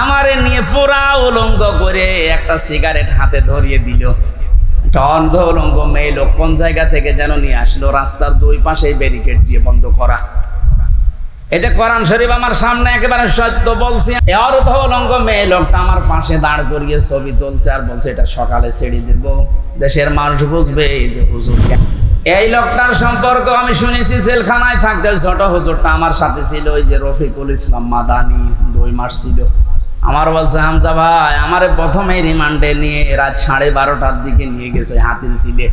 আমারে নিয়ে পুরা উলঙ্গ করে একটা সিগারেট হাতে ধরিয়ে দিল। অন্ধ উলঙ্গ মেয়ে লোক কোন জায়গা থেকে যেন নিয়ে আসলো? রাস্তার দুই পাশে ব্যারিকেড দিয়ে বন্ধ করা। এটা কোরআন শরীফ আমার সামনে একেবারে সত্য বলছি। অর্ধ উলঙ্গ মেয়ে লোকটা আমার পাশে দাঁড় করিয়ে ছবি তুলছে আর বলছে, এটা সকালে ছেড়ে দেব। দেশের মানুষ বুঝবে এই যে হুজুর এই লোকটার সম্পর্ক আমি শুনেছি জেলখানায় থাকতে। ছোট হুজুরটা আমার সাথে ছিল, ওই যে রফিকুল ইসলাম মাদানি, দুই মাস ছিল। আমার বলছে, হামজা ভাই, আমারে প্রথমে রিমান্ডে নিয়ে রাত সাড়ে বারোটার দিকে নিয়ে গেছে হাতির ছিলে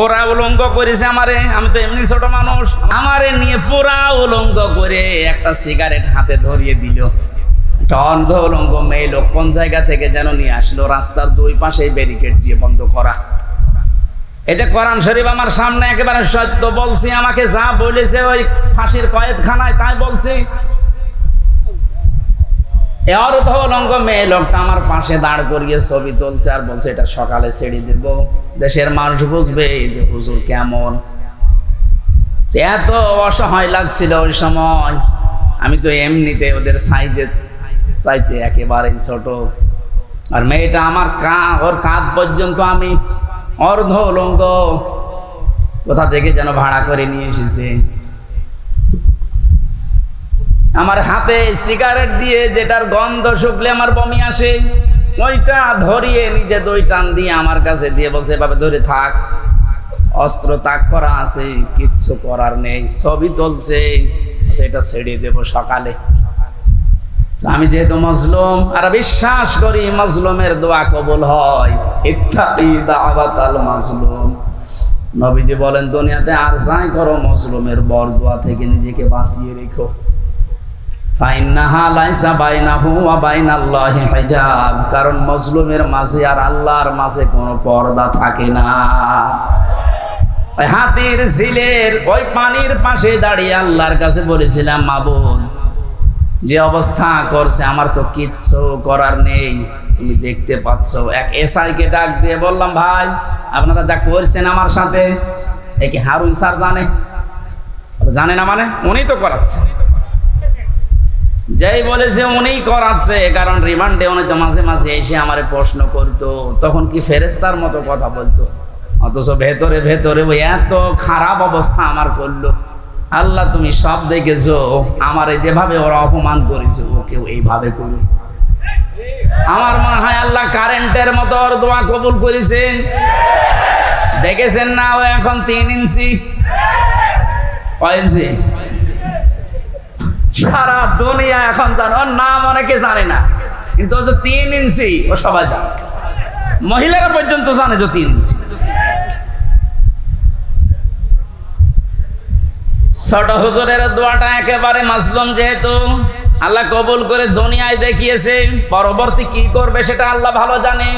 ওরা উলঙ্গ করেছে আমারে, আমি তো এমনি ছোট মানুষ। আমারে নিয়ে পুরা উলঙ্গ করে একটা সিগারেট হাতে ধরিয়ে দিল। একটা অন্ধ উলঙ্গ মেয়ে লোক কোন জায়গা থেকে যেন নিয়ে আসলো? রাস্তার দুই পাশে ব্যারিকেড দিয়ে বন্ধ করা। এটা কোরআন শরীফ আমার সামনে একেবারে সত্য। বলছি, আমাকে যা বলেছে ওই ফাঁসির কয়েদখানায় তাই বলছি। এ অর্ধ উলঙ্গ মেয়ে লোকটা আমার পাশে দাঁড় করিয়ে ছবি তুলছে আর বলছে, এটা সকালে ছেড়ে দেব। দেশের মানুষ বুঝবে যে হুজুর কেমন। এত অসহায় লাগছিল ওই সময়। আমি তো এমনিতে ওদের সাইজে চাইতে একেবারেই ছোট। আর মেয়েটা আমার কা, ওর কাঁধ পর্যন্ত আমি অর্ধ উলঙ্গ কোথা থেকে যেন ভাড়া করে নিয়ে এসেছে। আমার হাতে সিগারেট দিয়ে যেটার গন্ধ শুকলে আমার বমি আসে, ওইটা ধরিয়ে নিজে দই টান দিয়ে আমার কাছে দিয়ে বলছে, এভাবে ধরে থাক, অস্ত্র তাক করা আছে, কিচ্ছু করার নেই, ছবি তুলছে এটা ছেড়ে দেব সকালে। আমি যেহেতু মজলুম, আর বিশ্বাস করি মজলুমের দোয়া কবুল হয়। মাজলুম। নবীজি বলেন, দুনিয়াতে আর যাই করো, মজলুমের বর দোয়া থেকে নিজেকে বাঁচিয়ে রেখো। কারণ মজলুমের মাঝে আর আল্লাহর মাঝে কোনো পর্দা থাকে না। হাতির ঝিলের ওই পানির পাশে দাঁড়িয়ে আল্লাহর কাছে বলেছিলাম মাবুদ যে অবস্থা করছে আমার তো কিচ্ছু করার নেই। তুমি দেখতে পাচ্ছ। এক এসআইকে ডাক দিয়ে বললাম, ভাই, আপনারা যা করছেন আমার সাথে, এ কি হারুন স্যার জানে? জানে না মানে উনি তো করাচ্ছে। যেই বলেছে উনি করাচ্ছে কারণ রিমান্ডে উনি তো মাঝে মাঝে এসে আমারে প্রশ্ন করতো। তখন কি ফেরেস্তার মতো কথা বলতো? অথচ ভেতরে ভেতরে ওই এত খারাপ অবস্থা আমার করল। আল্লাহ তুমি সব দেখেছ, আমারে যেভাবে ওরা অপমান করেছে, ওকেও এইভাবে করো। আমার মনে হয় আল্লাহ কারেন্টের মতো ওর দোয়া কবুল করেছেন দেখেছেন না ও এখন তিন ইঞ্চি? কয় ইঞ্চি? সারা দুনিয়া এখন জানে। ওর নাম অনেকে জানে না। কিন্তু ও যে তিন ইঞ্চি, ও সবাই জানে। মহিলারা পর্যন্ত জানে যে তিন ইঞ্চি। ছোট হুজুরের দোয়াটা একেবারে মাসলুম যেহেতু। আল্লাহ কবুল করে দুনিয়ায় দেখিয়েছে। পরবর্তী কি করবে সেটা আল্লাহ ভালো জানে।